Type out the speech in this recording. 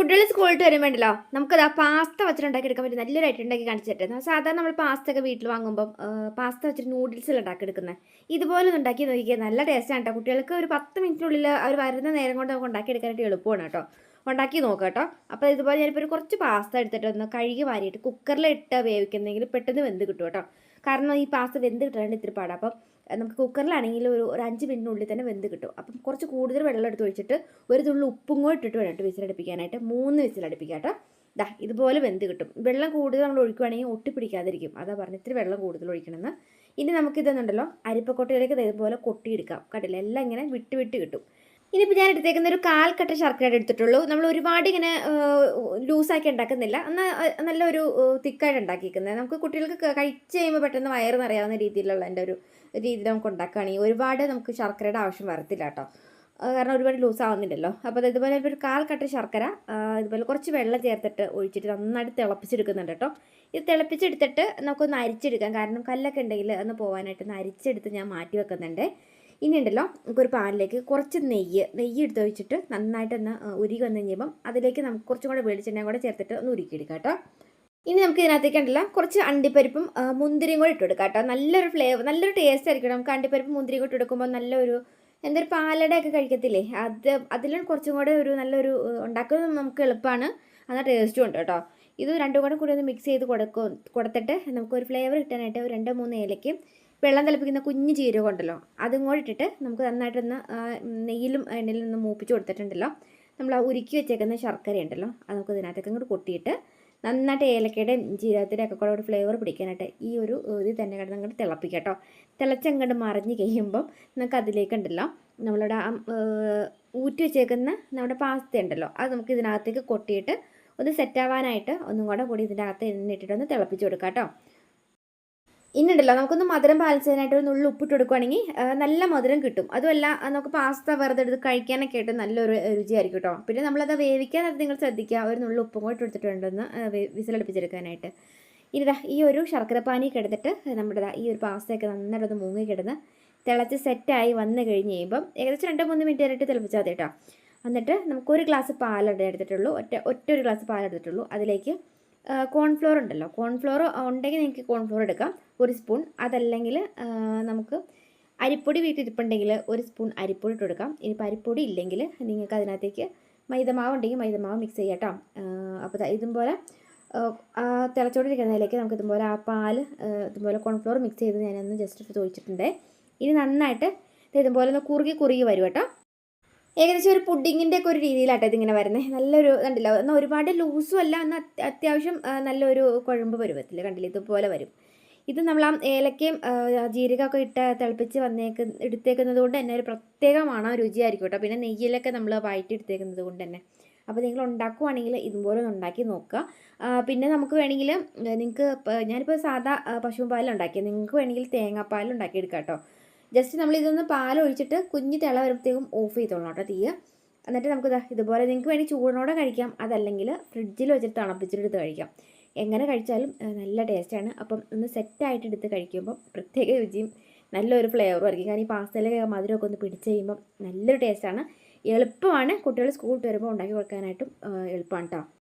കുട്ടികൾ സ്കൂളിൽ വരുമ്പോണ്ടല്ലോ നമുക്കത് ആ പാസ്ത വെച്ചിട്ട് ഉണ്ടാക്കി എടുക്കാൻ പറ്റും നല്ലൊരു ഐറ്റം ഉണ്ടാക്കി കാണിച്ചു തരട്ടെ സാധാരണ നമ്മൾ പാസ്ത ഒക്കെ വീട്ടിൽ വാങ്ങുമ്പോൾ പാസ്ത വെച്ചിട്ട് നൂഡിൽസിൽ ഉണ്ടാക്കി എടുക്കുന്നത് ഇതുപോലെ ഉണ്ടാക്കി നോക്കിയാൽ നല്ല ടേസ്റ്റാണ് കേട്ടോ കുട്ടികൾക്ക് ഒരു പത്ത് മിനിറ്റിനുള്ളിൽ അവർ വരുന്ന നേരം കൊണ്ട് നമുക്ക് ഉണ്ടാക്കി എടുക്കാനായിട്ട് എളുപ്പമാണ് കേട്ടോ ഉണ്ടാക്കി നോക്കാം കേട്ടോ അപ്പോൾ ഇതുപോലെ ഞാനിപ്പോൾ ഒരു കുറച്ച് പാസ്ത എടുത്തിട്ട് ഒന്ന് കഴുകി വാരിയിട്ട് കുക്കറിലിട്ട് വേവിക്കുന്നെങ്കിൽ പെട്ടെന്ന് വെന്ത് കിട്ടും കേട്ടോ കാരണം ഈ പാസ്ത വെന്ത് കിട്ടാണ്ട് ഇത്തിരി പാടാം. അപ്പം നമുക്ക് കുക്കറിലാണെങ്കിൽ ഒരു ഒരു അഞ്ച് മിനിറ്റിനുള്ളിൽ തന്നെ വെന്ത് കിട്ടും. അപ്പം കുറച്ച് കൂടുതൽ വെള്ളം എടുത്ത് ഒഴിച്ചിട്ട് ഒരു തുള്ളി ഉപ്പും കൂടെ ഇട്ടിട്ട് വേണം കേട്ടോ വിസിലടിപ്പിക്കാനായിട്ട് മൂന്ന് വിസിലടുപ്പിക്കാം കേട്ടോ. ദാ ഇതുപോലെ വെന്ത് കിട്ടും. വെള്ളം കൂടുതൽ നമ്മൾ ഒഴിക്കുകയാണെങ്കിൽ ഒട്ടിപ്പിടിക്കാതിരിക്കും അതാ പറഞ്ഞു ഇത്തിരി വെള്ളം കൂടുതൽ ഒഴിക്കണമെന്ന്. ഇനി നമുക്കിതെന്നുണ്ടല്ലോ അരിപ്പക്കൊട്ടയിലേക്ക് ഇതേപോലെ കൊട്ടിയെടുക്കാം. കണ്ടില്ല? എല്ലാം ഇങ്ങനെ വിട്ട് വിട്ട് കിട്ടും. ഇനിയിപ്പോൾ ഞാൻ എടുത്തേക്കുന്ന ഒരു കാൽ കട്ട ശർക്കര എടുത്തിട്ടുള്ളൂ. നമ്മൾ ഒരുപാട് ഇങ്ങനെ ലൂസാക്കി ഉണ്ടാക്കുന്നില്ല. എന്നാൽ നല്ലൊരു തിക്കായിട്ട് ഉണ്ടാക്കിയിരിക്കുന്നത് നമുക്ക് കുട്ടികൾക്ക് കഴിച്ച് കഴിയുമ്പോൾ പെട്ടെന്ന് വയറ് നിറയാവുന്ന രീതിയിലുള്ള എന്റെ ഒരു രീതിയിൽ നമുക്ക് ഉണ്ടാക്കുകയാണെങ്കിൽ ഒരുപാട് നമുക്ക് ശർക്കരയുടെ ആവശ്യം വരത്തില്ല കേട്ടോ. കാരണം ഒരുപാട് ലൂസ് ആവുന്നില്ലല്ലോ അപ്പോൾ ഇതുപോലെ ഒരു കാൽ കട്ട ശർക്കര ഇതുപോലെ കുറച്ച് വെള്ളം ചേർത്തിട്ട് ഒഴിച്ചിട്ട് നന്നായിട്ട് തിളപ്പിച്ചെടുക്കുന്നുണ്ട് കേട്ടോ. ഇത് തിളപ്പിച്ചെടുത്തിട്ട് നമുക്കൊന്ന് അരിച്ചെടുക്കാം. കാരണം കല്ലൊക്കെ ഉണ്ടെങ്കിൽ ഒന്ന് പോകാനായിട്ട് ഒന്ന് അരിച്ചെടുത്ത് ഞാൻ മാറ്റി വെക്കുന്നുണ്ട്. ഇനി ഉണ്ടല്ലോ നമുക്കൊരു പാനിലേക്ക് കുറച്ച് നെയ്യ് നെയ്യ് എടുത്ത് വെച്ചിട്ട് നന്നായിട്ടൊന്ന് ഉരുകി വന്നു കഴിയുമ്പം അതിലേക്ക് നമുക്ക് കുറച്ചും കൂടെ വെളിച്ചെണ്ണയും കൂടെ ചേർത്തിട്ട് ഒന്ന് ഉരുക്കിയെടുക്കാം കേട്ടോ. ഇനി നമുക്ക് ഇതിനകത്തേക്ക് ഉണ്ടല്ലോ കുറച്ച് അണ്ടിപ്പരിപ്പും മുന്തിരിയും കൂടെ ഇട്ട് കൊടുക്കാം കേട്ടോ. നല്ലൊരു ഫ്ലേവർ നല്ലൊരു ടേസ്റ്റ് ആയിരിക്കും നമുക്ക് അണ്ടിപ്പരിപ്പും മുന്തിരിയും കൂടെ ഇട്ടെടുക്കുമ്പോൾ നല്ലൊരു എന്തൊരു പാലടയൊക്കെ കഴിക്കത്തില്ലേ? അത് അതിലും കുറച്ചും കൂടെ ഒരു നല്ലൊരു ഉണ്ടാക്കുന്നത് നമുക്ക് എളുപ്പമാണ്. എന്നാൽ ടേസ്റ്റും ഉണ്ട് കേട്ടോ. ഇത് രണ്ടും കൂടെ കൂടി ഒന്ന് മിക്സ് ചെയ്ത് കൊടുക്കും കൊടുത്തിട്ട് നമുക്കൊരു ഫ്ലേവർ കിട്ടാനായിട്ട് ഒരു രണ്ടോ മൂന്ന് ഏലയ്ക്കും വെള്ളം തിളപ്പിക്കുന്ന കുഞ്ഞ് ജീരകം ഉണ്ടല്ലോ അതും കൂടെ ഇട്ടിട്ട് നമുക്ക് നന്നായിട്ടൊന്ന് നെയ്യിലും എണ്ണയിലും ഒന്ന് മൂപ്പിച്ച് കൊടുത്തിട്ടുണ്ടല്ലോ. നമ്മൾ ആ ഉരുക്കി വെച്ചേക്കുന്ന ശർക്കര ഉണ്ടല്ലോ അത് നമുക്ക് ഇതിനകത്തേക്ക് അങ്ങോട്ട് കൊട്ടിയിട്ട് നന്നായിട്ട് ഏലക്കയുടെയും ജീരകത്തിന്റെ ഒക്കെ കൂടെ ഫ്ലേവർ പിടിക്കാനായിട്ട് ഈ ഒരു ഇതിൽ തന്നെ കിടന്ന് അങ്ങോട്ട് തിളപ്പിക്കുക കേട്ടോ തിളച്ചങ്ങോട്ട് മറിഞ്ഞ് കഴിയുമ്പം നമുക്ക് അതിലേക്ക് ഉണ്ടല്ലോ ആ ഊറ്റി വെച്ചേക്കുന്ന നമ്മുടെ പാസ്ത ഉണ്ടല്ലോ അത് നമുക്ക് ഇതിനകത്തേക്ക് കൊട്ടിയിട്ട് ഒന്ന് സെറ്റാവാനായിട്ട് ഒന്നും കൂടെ കൂടി ഇതിന്റെ അകത്ത് ഒന്ന് തിളപ്പിച്ച് കൊടുക്കാം കേട്ടോ ഇന്നുണ്ടല്ലോ നമുക്കൊന്ന് മധുരം ബാലൻസ് ചെയ്യാനായിട്ട് ഒരു നുള്ളി ഉപ്പിട്ട് കൊടുക്കുകയാണെങ്കിൽ ആ, നല്ല മധുരം കിട്ടും. അതുമല്ല നമുക്ക് പാസ്ത വെറുതെ എടുത്ത് കഴിക്കാനൊക്കെ ആയിട്ട് നല്ലൊരു രുചിയായിരിക്കും കേട്ടോ പിന്നെ നമ്മളത് വേവിക്കാൻ അത് നിങ്ങൾ ശ്രദ്ധിക്കുക. ഒരു നുള്ളു ഉപ്പും കൂടി എടുത്തിട്ടുണ്ടെന്ന് വിസിലടുപ്പിച്ചെടുക്കാനായിട്ട്. ഇനി ദാ ഈ ഒരു ശർക്കര പാനി കിടന്നിട്ട് നമ്മുടെ ഈ ഒരു പാസ്തയൊക്കെ നന്നായിട്ടൊന്ന് മൂങ്ങി കിടന്ന് തിളച്ച് സെറ്റായി വന്ന് കഴിഞ്ഞ് കഴിയുമ്പം ഏകദേശം രണ്ട് മൂന്ന് മിനിറ്റ് വരെയിട്ട് തിളപ്പിച്ചാൽ മതി കേട്ടോ എന്നിട്ട് നമുക്കൊരു ഗ്ലാസ് പാലെടുത്തിട്ടുള്ളൂ ഒറ്റ ഒറ്റ ഒരു ഗ്ലാസ് പാലെടുത്തിട്ടുള്ളൂ. അതിലേക്ക് കോൺഫ്ലോർ ഉണ്ടല്ലോ. കോൺഫ്ലോർ ഉണ്ടെങ്കിൽ നിങ്ങൾക്ക് കോൺഫ്ലോർ എടുക്കാം. ഒരു സ്പൂൺ അതല്ലെങ്കിൽ നമുക്ക് അരിപ്പൊടി വീട്ടിരിപ്പുണ്ടെങ്കിൽ ഒരു സ്പൂൺ അരിപ്പൊടി ഇട്ട് കൊടുക്കാം. ഇനിയിപ്പോൾ അരിപ്പൊടി ഇല്ലെങ്കിൽ നിങ്ങൾക്ക് അതിനകത്തേക്ക് മൈദമാവ് ഉണ്ടെങ്കിൽ മൈദമാവ് മിക്സ് ചെയ്യാം കേട്ടോ. അപ്പോൾ ഇതുപോലെ തിളച്ചോണ്ടിരിക്കുന്നതിലേക്ക് നമുക്ക് ഇതുപോലെ ആ പാൽ ഇതുപോലെ കോൺഫ്ലോർ മിക്സ് ചെയ്ത് ഞാനൊന്ന് ജസ്റ്റ് ഇട്ട് ചോദിച്ചിട്ടുണ്ട് ഇനി നന്നായിട്ട് ഇതുപോലെ ഒന്ന് കുറുകി കുറുകി വരും കേട്ടോ. ഏകദേശം ഒരു പുഡിങ്ങിന്റെ ഒക്കെ ഒരു രീതിയിലാട്ടോ ഇതിങ്ങനെ വരുന്നത് നല്ലൊരു കണ്ടില്ല? എന്നാൽ ഒരുപാട് ലൂസും അല്ല എന്നാൽ അത്യ- അത്യാവശ്യം നല്ലൊരു കുഴമ്പ് പരുവത്തിൽ കണ്ടില്ല? ഇതുപോലെ വരും. ഇത് നമ്മൾ ആ ഏലക്കയും ജീരകമൊക്കെ ഇട്ട് തിളപ്പിച്ച് വന്നേക്ക് എടുത്തേക്കുന്നത് കൊണ്ട് തന്നെ ഒരു പ്രത്യേകമാണ്. രുചിയായിരിക്കും കേട്ടോ. പിന്നെ നെയ്യിലൊക്കെ നമ്മൾ വഴറ്റി എടുത്തേക്കുന്നത് കൊണ്ട് തന്നെ. അപ്പോൾ നിങ്ങൾ ഉണ്ടാക്കുവാണെങ്കിൽ ഇതുപോലെ ഉണ്ടാക്കി നോക്കുക. പിന്നെ നമുക്ക് വേണമെങ്കിൽ നിങ്ങൾക്ക് ഞാനിപ്പോൾ സാധാ പശുപാലുണ്ടാക്കിയത് നിങ്ങൾക്ക് വേണമെങ്കിൽ തേങ്ങാപ്പാലുണ്ടാക്കിയെടുക്കാം കേട്ടോ. ജസ്റ്റ് നമ്മൾ ഇതൊന്ന് പാലൊഴിച്ചിട്ട് കുഞ്ഞ് തിള വരുമ്പോഴത്തേക്കും ഓഫ് ചെയ്തോളാം കേട്ടോ തീയ. എന്നിട്ട് നമുക്ക് ഇതുപോലെ നിങ്ങൾക്ക് വേണമെങ്കിൽ ചൂടിനോടെ കഴിക്കാം. അതല്ലെങ്കിൽ ഫ്രിഡ്ജിൽ വെച്ചിട്ട് തണുപ്പിച്ചിട്ടെടുത്ത് കഴിക്കാം. എങ്ങനെ കഴിച്ചാലും നല്ല ടേസ്റ്റാണ് അപ്പം ഒന്ന് സെറ്റായിട്ട് എടുത്ത് കഴിക്കുമ്പോൾ പ്രത്യേക രുചിയും നല്ലൊരു ഫ്ലേവറും ആയിരിക്കും. കാരണം ഈ പാസ്തയിലൊക്കെ മധുരമൊക്കെ ഒന്ന് പിടിച്ച് കഴിയുമ്പം നല്ലൊരു ടേസ്റ്റാണ് എളുപ്പമാണ് കുട്ടികൾ സ്കൂൾ വിട്ട് വരുമ്പോൾ ഉണ്ടാക്കി കൊടുക്കാനായിട്ടും എളുപ്പമാണ് കേട്ടോ